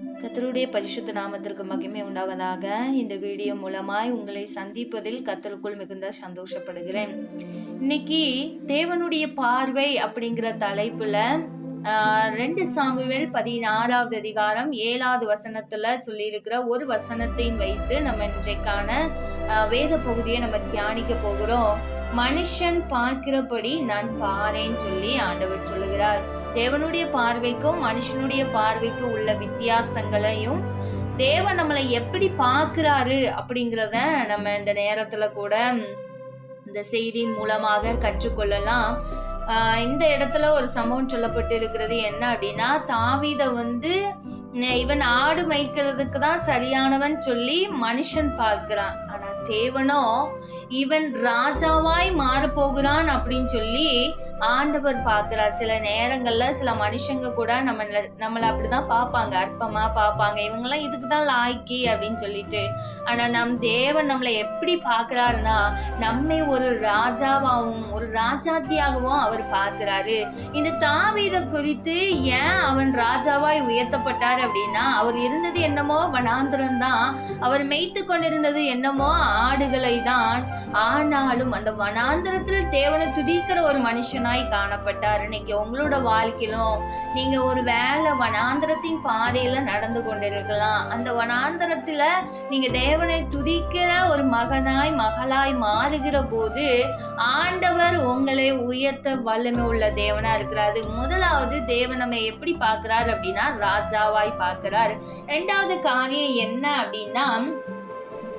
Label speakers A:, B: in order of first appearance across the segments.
A: கத்தருடைய பரிசுத்த நாமத்திற்கு மகிமை உண்டாவதாக. இந்த வீடியோ மூலமாய் உங்களை சந்திப்பதில் கத்தருக்குள் மிகுந்த சந்தோஷப்படுகிறேன். இன்னைக்கு தேவனுடைய பார்வை அப்படிங்கிற தலைப்புல ரெண்டு சாமுவேல் பதினாறாவது அதிகாரம் ஏழாவது வசனத்துல சொல்லியிருக்கிற ஒரு வசனத்தையும் வைத்து நம்ம இன்றைக்கான வேத பகுதியை நம்ம தியானிக்க போகிறோம். மனுஷன் பார்க்கிறபடி நான் பாறேன்னு சொல்லி ஆண்டவர் சொல்லுகிறார். தேவனுடைய பார்வைக்கும் மனுஷனுடைய பார்வைக்கும் உள்ள வித்தியாசங்களையும் தேவன் நம்மளை எப்படி பார்க்குறாரு அப்படிங்கிறத நம்ம இந்த நேரத்தில் கூட இந்த செய்தியின் மூலமாக கற்றுக்கொள்ளலாம். இந்த இடத்துல ஒரு சம்பவம் சொல்லப்பட்டு இருக்கிறது என்ன அப்படின்னா தாவித வந்து இவன் ஆடு மேய்க்கிறதுக்கு தான் சரியானவன் சொல்லி மனுஷன் பார்க்கிறான். ஆனா தேவனோ இவன் ராஜாவாய் மாறப்போகிறான் அப்படின்னு சொல்லி ஆண்டவர் பார்க்கிறார். சில நேரங்கள்ல சில மனுஷங்க கூட நம்ம நம்மளை அப்படிதான் பார்ப்பாங்க. அற்பமா பார்ப்பாங்க. இவங்கெல்லாம் இதுக்கு தான் லாய்க்கி அப்படின்னு சொல்லிட்டு. ஆனா நம் தேவன் நம்மளை எப்படி பார்க்குறாருன்னா நம்மை ஒரு ராஜாவாகவும் ஒரு ராஜாத்தியாகவும் அவர் பார்க்கிறாரு. இந்த தாவீத குறித்து ஏன் அவன் ராஜாவாய் உயர்த்தப்பட்டார் அப்படின்னா அவர் இருந்தது என்னமோ வனாந்திரம் தான் அவர் மேய்த்து கொண்டிருந்தது என்னமோ ஆடுகளை தான் ஆனாலும் அந்த வனாந்திரத்தில் தேவனை துதிக்கிற ஒரு மனுஷனா மனுஷனாய் காணப்பட்டார். இன்னைக்கு உங்களோட வாழ்க்கையிலும் நீங்க ஒரு வேலை வனாந்திரத்தின் பாதையில நடந்து கொண்டிருக்கலாம். அந்த வனாந்திரத்துல நீங்க தேவனை துதிக்கிற ஒரு மகனாய் மகளாய் மாறுகிற போது ஆண்டவர் உங்களை உயர்த்த வல்லமை உள்ள தேவனா இருக்கிறாரு. முதலாவது தேவன் நம்ம எப்படி பார்க்கிறார் அப்படின்னா ராஜாவாய் பார்க்கிறார். ரெண்டாவது காரியம் என்ன அப்படின்னா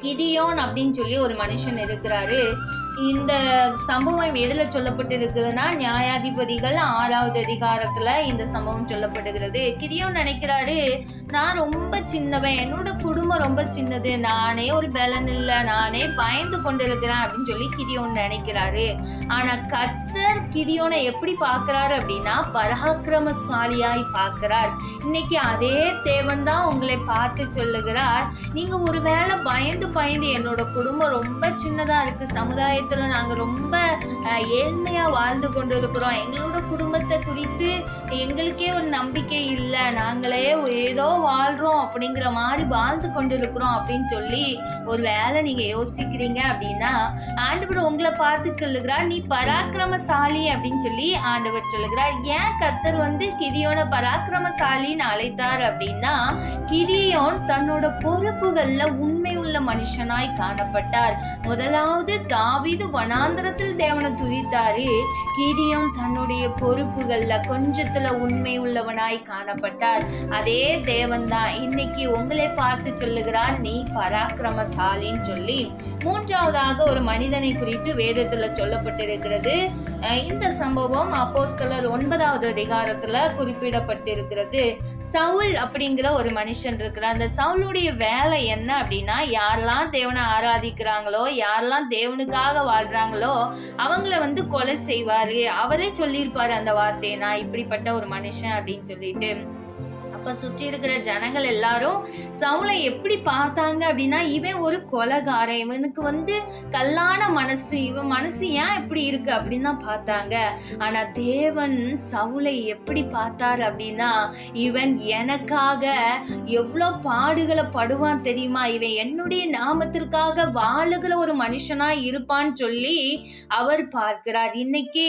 A: கிதியோன் அப்படின்னு சொல்லி ஒரு மனுஷன் இருக்கிறாரு. இந்த சம்பவம் எதில் சொல்லப்பட்டு இருக்குதுன்னா நியாயாதிபதிகள் ஆறாவது அதிகாரத்தில் இந்த சம்பவம் சொல்லப்படுகிறது. கிரியோன் நினைக்கிறாரு நான் ரொம்ப சின்னவன் என்னோட குடும்பம் ரொம்ப சின்னது. நானே ஒரு பலன் இல்லை. நானே பயந்து கொண்டிருக்கிறேன் அப்படின்னு சொல்லி கிரியோன் நினைக்கிறாரு. ஆனால் கத்தர் கிரியோனை எப்படி பார்க்குறாரு அப்படின்னா பராக்கிரமசாலியாய் பார்க்கிறார். இன்னைக்கு அதே தேவன் தான் உங்களை பார்த்து சொல்லுகிறார். நீங்கள் ஒருவேளை பயந்து பயந்து என்னோட குடும்பம் ரொம்ப சின்னதாக இருக்குது சமுதாயத்தை சமுதாயத்துல நாங்க ரொம்ப ஏழ்மையா வாழ்ந்து கொண்டு இருக்கிறோம் எங்களோட குடும்பத்தை குறித்து எங்களுக்கே ஒரு நம்பிக்கை இல்லை. நாங்களே ஏதோ வாழ்றோம் அப்படிங்கிற மாதிரி வாழ்ந்து கொண்டு இருக்கிறோம் அப்படின்னு சொல்லி ஒரு வேளை நீங்க யோசிக்கிறீங்க அப்படின்னா ஆண்டவர் உங்களை பார்த்து சொல்லுகிறார் நீ பராக்கிரமசாலி அப்படின்னு சொல்லி ஆண்டவர் சொல்லுகிறார். ஏன் கத்தர் வந்து கிரியோன பராக்கிரமசாலின்னு அழைத்தார் அப்படின்னா கிரியோன் தன்னோட பொறுப்புகள்ல உண்மை உள்ள மனுஷனாய் காணப்பட்டார். முதலாவது தாவீது வனாந்திரத்தில் தேவனை துதித்தாரு. கிரியோன் தன்னுடைய பொறுப்புகள்ல கொஞ்சத்துல உண்மை உள்ளவனாய் காணப்பட்டார். அதே தேவன் தான் இன்னைக்கு உங்களை பார்த்து சொல்லுகிறார். நீ பராக்கிரமசாலின்னு சொல்லி மூன்றாவதாக ஒரு மனிதனை குறித்து வேதத்துல சொல்லப்பட்டிருக்கிறது. இந்த சம்பவம் அப்போஸ்தலர் ஒன்பதாவது அதிகாரத்துல குறிப்பிடப்பட்டிருக்கிறது. சவுல் அப்படிங்கிற ஒரு மனுஷன் இருக்கிறார் அந்த சவுளுடைய வேலை என்ன அப்படின்னா யாரெல்லாம் தேவனை ஆராதிக்கிறாங்களோ யாரெல்லாம் தேவனுக்காக வாழ்றாங்களோ அவங்கள வந்து கொலை செய்வாரு. அவரே சொல்லியிருப்பாரு அந்த வார்த்தையை நான் இப்படிப்பட்ட ஒரு மனுஷன் அப்படின்னு சொல்லிட்டு. அப்ப சுற்றி இருக்கிற ஜனங்கள் எல்லாரும் சவுளை எப்படி பார்த்தாங்க? அப்படின்னா இவன் ஒரு கொலகாரன். இவனுக்கு வந்து கல்லான மனசு. இவன் மனசு ஏன் இப்படி இருக்கு? அப்படின்னு தான் பார்த்தாங்க. ஆனா தேவன் சவுளை எப்படி பார்த்தார் அப்படின்னா இவன் எனக்காக எவ்வளோ பாடுகளை படுவான் தெரியுமா? இவன் என்னுடைய நாமத்திற்காக வாழுகிற ஒரு மனுஷனா இருப்பான்னு சொல்லி அவர் பார்க்கிறார். இன்னைக்கு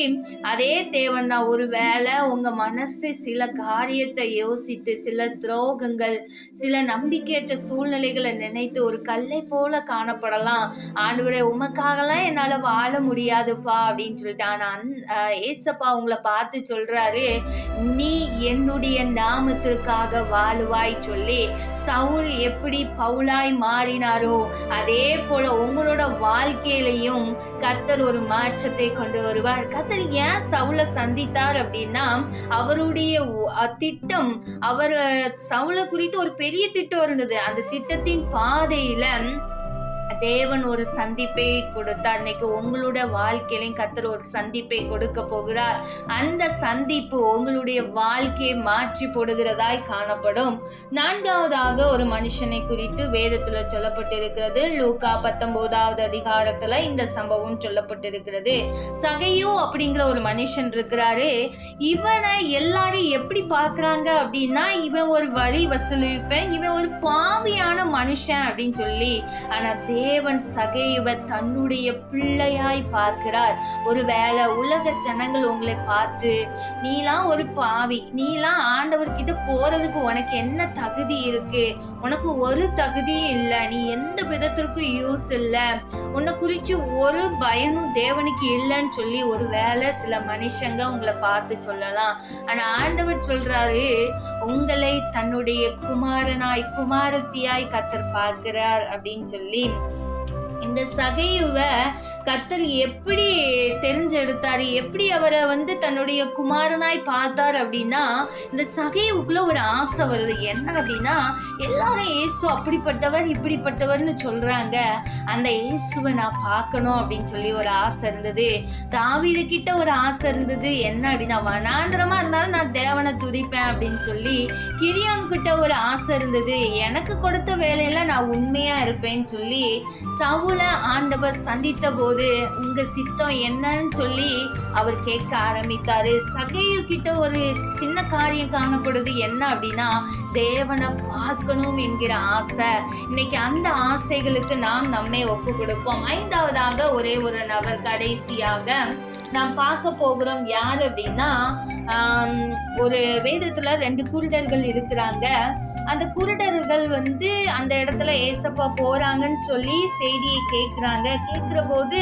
A: அதே தேவன் தான். ஒருவேளை உங்க மனசு சில காரியத்தை யோசித்து சில துரோகங்கள் சில நம்பிக்கையற்ற சூழ்நிலைகளை நினைத்து ஒரு கல்லை போல காணப்படலாம். ஆண்டவரே உமக்காகலாம் என்னால் வாழ முடியாதுப்பா அப்படின்னு சொல்லிட்டு ஆனா அந்- ஏசப்பா உங்களை பார்த்து சொல்றாரு நீ என்னுடைய நாமத்திற்காக வாழுவாய் சொல்லி சவுல் எப்படி பவுலாய் மாறினாரோ அதே போல உங்களோட வாழ்க்கையிலையும் கத்தர் ஒரு மாற்றத்தை கொண்டு வருவார். கத்தர் ஏன் சவுலை சந்தித்தார் அப்படின்னா அவருடைய திட்டம் அவர் அஹ், சவுலை குறித்து ஒரு பெரிய திட்டம் இருந்தது. அந்த திட்டத்தின் பாதையில தேவன் ஒரு சந்திப்பை கொடுத்தார். இன்னைக்கு உங்களோட வாழ்க்கையிலையும் கத்தர் ஒரு சந்திப்பை கொடுக்க போகிறார். அந்த சந்திப்பு உங்களுடைய வாழ்க்கையை மாற்றி போடுகிறதாய் காணப்படும். நான்காவதாக ஒரு மனுஷனை குறித்து வேதத்துல சொல்லப்பட்டிருக்கிறது. லூக்கா பத்தொன்பதாவது அதிகாரத்துல இந்த சம்பவம் சொல்லப்பட்டிருக்கிறது. சகையோ அப்படிங்கிற ஒரு மனுஷன் இருக்கிறாரு. இவனை எல்லாரும் எப்படி பார்க்குறாங்க அப்படின்னா இவன் ஒரு வரி வசூலிப்பேன் இவன் ஒரு பாவியான மனுஷன் அப்படின்னு சொல்லி. ஆனா தேவன் சகையுவ தன்னுடைய பிள்ளையாய் பார்க்கிறார். ஒருவேளை உலக ஜனங்கள் உங்களை பார்த்து நீலாம் ஒரு பாவி நீலாம் ஆண்டவர்கிட்ட போறதுக்கு உனக்கு என்ன தகுதி இருக்கு? உனக்கு ஒரு தகுதியும் இல்லை நீ எந்த விதத்திற்கும் யூஸ் இல்லை. உன்னை குறித்து ஒரு பயனும் தேவனுக்கு இல்லைன்னு சொல்லி ஒரு வேளை சில மனுஷங்க உங்களை பார்த்து சொல்லலாம். ஆனால் ஆண்டவர் சொல்றாரு உங்களை தன்னுடைய குமாரனாய் குமாரத்தியாய் கத்தர் பார்க்கிறார் அப்படின்னு சொல்லி. இந்த சகையுவை கத்தர் எப்படி தெரிஞ்செடுத்தாரு? எப்படி அவரை வந்து தன்னுடைய குமாரனாய் பார்த்தார் அப்படின்னா இந்த சகையுக்குள்ள ஒரு ஆசை வருது. என்ன அப்படின்னா எல்லாரும் இயேசு அப்படிப்பட்டவர் இப்படிப்பட்டவர்னு சொல்றாங்க. அந்த இயேசுவை நான் பார்க்கணும் அப்படின்னு சொல்லி ஒரு ஆசை இருந்தது. தாவீது கிட்ட ஒரு ஆசை இருந்தது. என்ன அப்படின்னா வனாந்திரமாக இருந்தாலும் நான் தேவனை துதிப்பேன் அப்படின்னு சொல்லி கிரியான் கிட்ட ஒரு ஆசை இருந்தது. எனக்கு கொடுத்த வேலையெல்லாம் நான் உண்மையா இருப்பேன்னு சொல்லி சவுல ஆண்டவர் சந்தித்த போது உங்க சித்தம் என்னன்னு சொல்லி அவர் கேட்க ஆரம்பித்தாரு. சகையுக்கிட்ட ஒரு சின்ன காரியம் காணப்படுது. என்ன அப்படின்னா தேவனை பார்க்கணும் என்கிற ஆசை. இன்னைக்கு அந்த ஆசைகளுக்கு நாம் நம்மை ஒப்பு கொடுப்போம். ஐந்தாவதாக ஒரே ஒரு நபர் கடைசியாக நாம் பார்க்க போகிறோம். யார் அப்படின்னா ஒரு வேதத்துல ரெண்டு குருடர்கள் இருக்கிறாங்க. அந்த குருடர்கள் வந்து அந்த இடத்துல ஏசப்பா போறாங்கன்னு சொல்லி செய்தியை கேட்குறாங்க. கேட்குற போது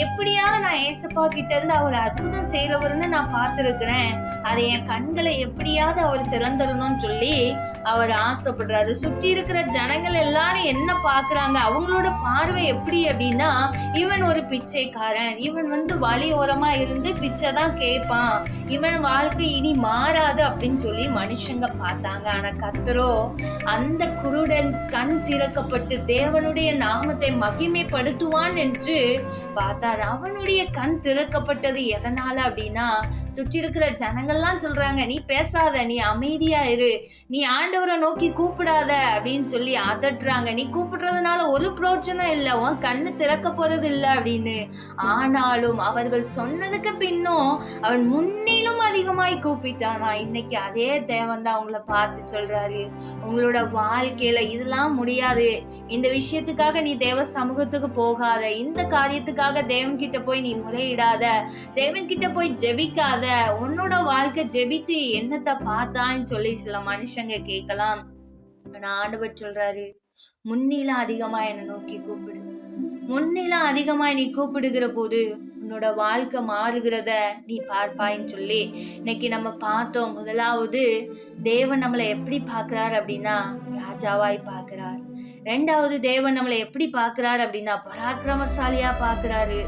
A: எப்படியாவது நான் ஏசப்பா கிட்ட இருந்து அவர் அற்புதம் செய்கிறவர்னு நான் பார்த்துருக்குறேன். அதை என் கண்களை எப்படியாவது அவர் திறந்துடணும்னு சொல்லி அவர் ஆசைப்படுறாரு. சுற்றி இருக்கிற ஜனங்கள் எல்லாரும் என்ன பார்க்குறாங்க? அவங்களோட பார்வை எப்படி அப்படின்னா இவன் ஒரு பிச்சைக்காரன். இவன் வந்து வழி ஓரமாக இருந்து பிச்சை தான் கேட்பான். இவன் வாழ்க்கை இனி மாறாது அப்படின்னு சொல்லி மனுஷங்க பார்த்தாங்க. ஆனால் கத்தரோ அந்த குருடன் கண் திறக்கப்பட்டு தேவனுடைய நாமத்தை மகிமைப்படுத்துவான் என்று பார்த்தார். அவனுடைய கண் திறக்கப்பட்டது எதனால அப்படின்னா சுற்றி இருக்கிற ஜனங்கள்லாம் சொல்றாங்க நீ பேசாத நீ அமைதியா இரு. நீ ஆண்டவரை நோக்கி கூப்பிடாத. அப்படின்னு சொல்லி அதட்டுறாங்க. நீ கூப்பிடுறதுனால ஒரு பிரோஜனம் இல்லை. உன் கண்ணு திறக்க போறது இல்லை. அப்படின்னு. ஆனாலும் அவர்கள் சொன்னதுக்கு பின்னும் அவன் முன்னிலும் அதிகமாய் கூப்பிட்டானா. இன்னைக்கு அதே தேவன் தான் உங்களை பார்த்து சொல்றாரு. உங்களோட வாழ்க்கையில இதெல்லாம் முடியாது. இந்த விஷயத்துக்காக நீ தேவ சமூகத்துக்கு போகாத. இந்த காரியத்துக்காக தேவன் கிட்ட போய் நீ முறையிடாத தேவன் கிட்ட போய் ஜெபிக்காத உன்னோட வாழ்க்கை ஜெபித்து என்னத்தை பார்த்தான்னு சொல்லி சில மனுஷங்க கேட்கலாம். ஆனா ஆண்டவர் சொல்றாரு முன்னில அதிகமா என்னை நோக்கி கூப்பிடு. முன்னில அதிகமா நீ கூப்பிடுகிற போது உன்னோட வாழ்க்கை மாறுகிறத நீ பார்ப்பாயின்னு சொல்லி இன்னைக்கு நம்ம பார்த்தோம். முதலாவது தேவன் நம்மளை எப்படி பார்க்கறார் அப்படின்னா ராஜாவாய் பார்க்கறார். ரெண்டாவது தேவன் நம்மளை எப்படி பார்க்குறாரு அப்படின்னா பராக்கிரமசாலியாக பார்க்குறாரு.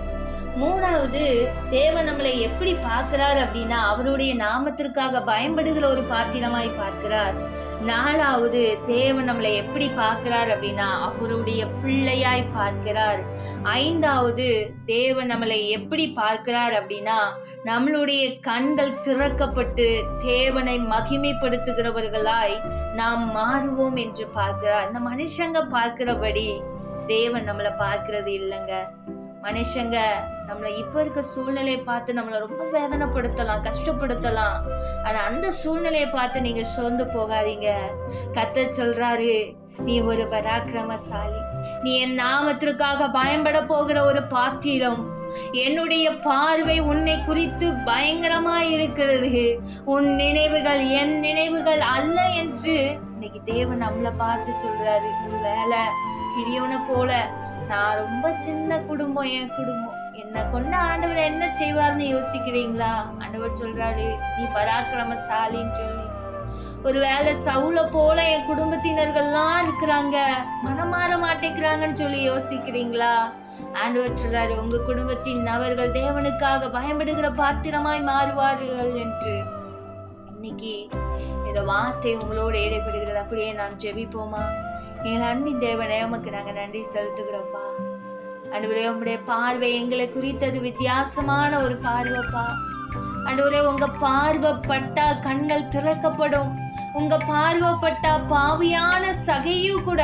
A: மூணாவது தேவன் நம்மளை எப்படி பார்க்கிறார் அப்படின்னா அவருடைய நாமத்திற்காக பயன்படுகிற ஒரு பாத்திரமாய் பார்க்கிறார். நாலாவது தேவன் நம்மளை எப்படி பார்க்கிறார் அப்படின்னா அவருடைய பிள்ளையாய் பார்க்கிறார். ஐந்தாவது தேவன் நம்மளை எப்படி பார்க்கிறார் அப்படின்னா நம்மளுடைய கண்கள் திறக்கப்பட்டு தேவனை மகிமைப்படுத்துகிறவர்களாய் நாம் மாறுவோம் என்று பார்க்கிறார். இந்த மனுஷங்க பார்க்கிறபடி தேவன் நம்மளை பார்க்கிறது இல்லைங்க. மனுஷங்க நம்மளை இப்போ இருக்க சூழ்நிலையை பார்த்து நம்மளை ரொம்ப வேதனைப்படுத்தலாம் கஷ்டப்படுத்தலாம். ஆனா அந்த சூழ்நிலையை பார்த்து நீங்க சோர்ந்து போகாதீங்க. கத்த சொல்றாரு நீ ஒரு பராக்கிரமசாலி. நீ என் நாமத்திற்காக பயன்பட போகிற ஒரு பாத்திரம். என்னுடைய பார்வை உன்னை குறித்து பயங்கரமாய் இருக்கிறது. உன் நினைவுகள் என் நினைவுகள் அல்ல என்று இன்னைக்கு தேவன் நம்மளை பார்த்து சொல்றாரு. வேலை கிரியோனை போல நான் ரொம்ப சின்ன குடும்பம் என் குடும்பம். என்னை கொண்டு ஆண்டவர் என்ன செய்வார்னு யோசிக்கிறீங்களா? ஆண்டவர் சொல்றாரு நீ பராக்கிரமசாலின்னு சொல்லி. ஒருவேளை சவுல போல என் குடும்பத்தினர்கள்லாம் இருக்கிறாங்க மனம் மாற மாட்டேங்கிறாங்கன்னு சொல்லி யோசிக்கிறீங்களா? ஆண்டவர் சொல்றாரு உங்க குடும்பத்தின் நபர்கள் தேவனுக்காக பயன்படுகிற பாத்திரமாய் மாறுவார்கள் என்று. இன்னைக்கு இந்த வார்த்தை உங்களோடு இடைப்படுகிறது அப்படியே நான் ஜெபிப்போமா? எங்கள் அன்பின் தேவனே உமக்கு நாங்கள் நன்றி செலுத்துகிறோப்பா அன்றுவரே உங்களுடைய பார்வை எங்களை குறித்தது வித்தியாசமான ஒரு பார்வைப்பா. அன்றுவரே உங்க பார்வை பட்டா கண்கள் திறக்கப்படும். உங்க பார்வைப்பட்டா பாவியான சகையும் கூட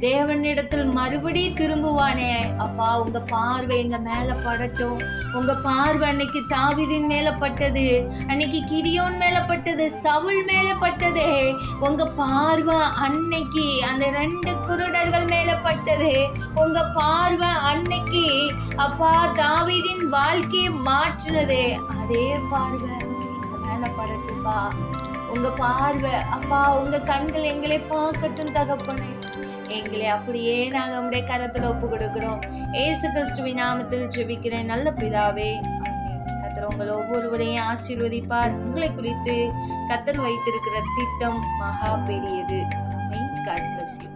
A: தேவனிடத்தில் மறுபடி திரும்புவானே. அப்பா உங்க பார்வை எங்க மேல படட்டும். உங்க பார்வை அன்னைக்கு தாவிதின் மேல பட்டது. அன்னைக்கு கிரியோன் மேல பட்டது. சவுல் மேல பட்டதே. உங்க பார்வை அன்னைக்கு அந்த ரெண்டு குருடர்கள் மேல பட்டது. உங்க பார்வை அன்னைக்கு அப்பா தாவீதின் வாழ்க்கையை மாற்றினதே. அதே பார்வை மேல படட்டும்பா உங்க பார்வை அப்பா உங்க கண்கள் எங்களை பார்க்கட்டும் தகப்பனே. எங்களை அப்படியே நாங்க உடைய கரத்துல ஒப்பு கொடுக்கிறோம். ஏசு கிறிஸ்துவின் நாமத்தில் ஜெபிக்கிறேன். நல்ல பிதாவே கத்தர் உங்கள் ஒவ்வொருவரையும் ஆசீர்வதிப்பார். உங்களை குறித்து கத்தர் வைத்திருக்கிற திட்டம் மகா பெரியது. ஆமென். God.